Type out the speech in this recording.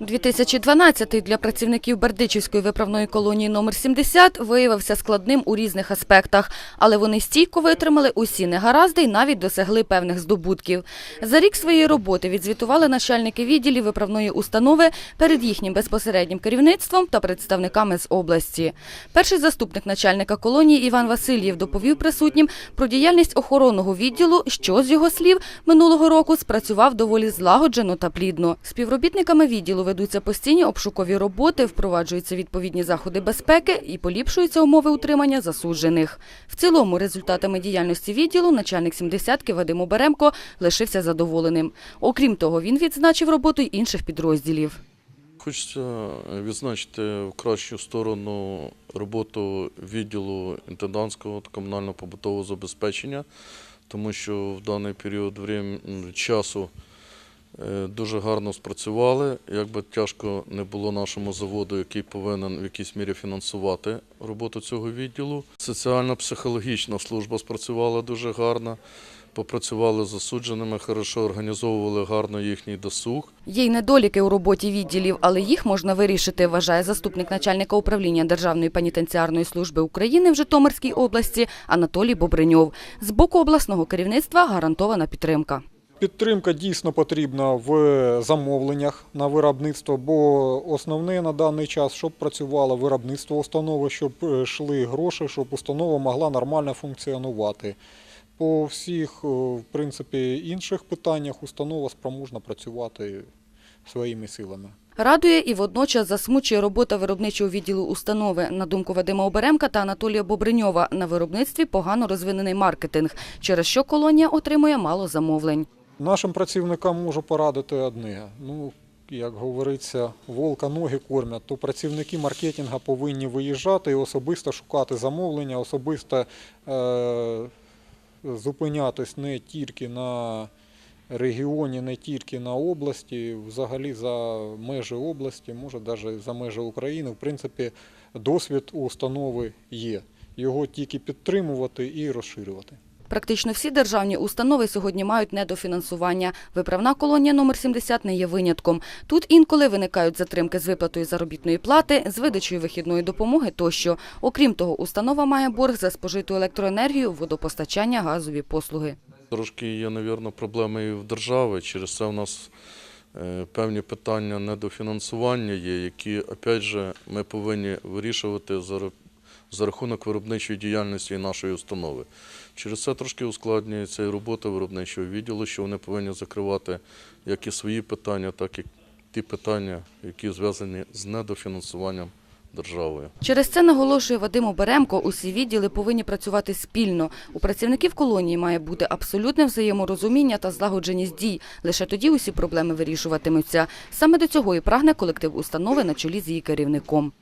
2012 для працівників Бердичівської виправної колонії номер 70 виявився складним у різних аспектах, але вони стійко витримали усі негаразди і навіть досягли певних здобутків. За рік своєї роботи відзвітували начальники відділів виправної установи перед їхнім безпосереднім керівництвом та представниками з області. Перший заступник начальника колонії Іван Васильєв доповів присутнім про діяльність охоронного відділу, що з його слів минулого року спрацював доволі злагоджено та плідно. Співробітниками відділу ведуться постійні обшукові роботи, впроваджуються відповідні заходи безпеки і поліпшуються умови утримання засуджених. В цілому результатами діяльності відділу начальник 70-ки Вадим Оберемко лишився задоволеним. Окрім того, він відзначив роботу й інших підрозділів. Хочеться відзначити в кращу сторону роботу відділу інтендантського та комунально-побутового забезпечення, тому що в даний період часу е, дуже гарно спрацювали. Як би тяжко не було нашому заводу, який повинен в якійсь мірі фінансувати роботу цього відділу. Соціально-психологічна служба спрацювала дуже гарно. Попрацювали з засудженими, хорошо організовували гарно їхній досуг. Є й недоліки у роботі відділів, але їх можна вирішити, вважає заступник начальника управління Державної пенітенціарної служби України в Житомирській області Анатолій Бобриньов. З боку обласного керівництва гарантована підтримка. Підтримка дійсно потрібна в замовленнях на виробництво, бо основне на даний час, щоб працювало виробництво установи, щоб е, йшли гроші, щоб установа могла нормально функціонувати. По всіх, е, в принципі, інших питаннях установа спроможна працювати своїми силами. Радує і водночас засмучує робота виробничого відділу установи. На думку Вадима Оберемка та Анатолія Бобриньова, на виробництві погано розвинений маркетинг, через що колонія отримує мало замовлень. Нашим працівникам можу порадити одне. Ну, як говориться, волка ноги кормять, то працівники маркетингу повинні виїжджати і особисто шукати замовлення, особисто е, зупинятись не тільки на регіоні, не тільки на області, взагалі за межі області, може навіть за межі України. В принципі, досвід у установи є. Його тільки підтримувати і розширювати. Практично всі державні установи сьогодні мають недофінансування. Виправна колонія номер 70 не є винятком. Тут інколи виникають затримки з виплатою заробітної плати, з видачею вихідної допомоги тощо. Окрім того, установа має борг за спожиту електроенергію, водопостачання, газові послуги. Трошки є, мабуть, проблеми і в держави. Через це в нас е, певні питання недофінансування є, які, опять же, ми повинні вирішувати за рахунок виробничої діяльності нашої установи. Через це трошки ускладнюється і робота виробничого відділу, що вони повинні закривати як і свої питання, так і ті питання, які зв'язані з недофінансуванням державою. Через це наголошує Вадим Оберемко, усі відділи повинні працювати спільно. У працівників колонії має бути абсолютне взаєморозуміння та злагодженість дій. Лише тоді усі проблеми вирішуватимуться. Саме до цього і прагне колектив установи на чолі з її керівником.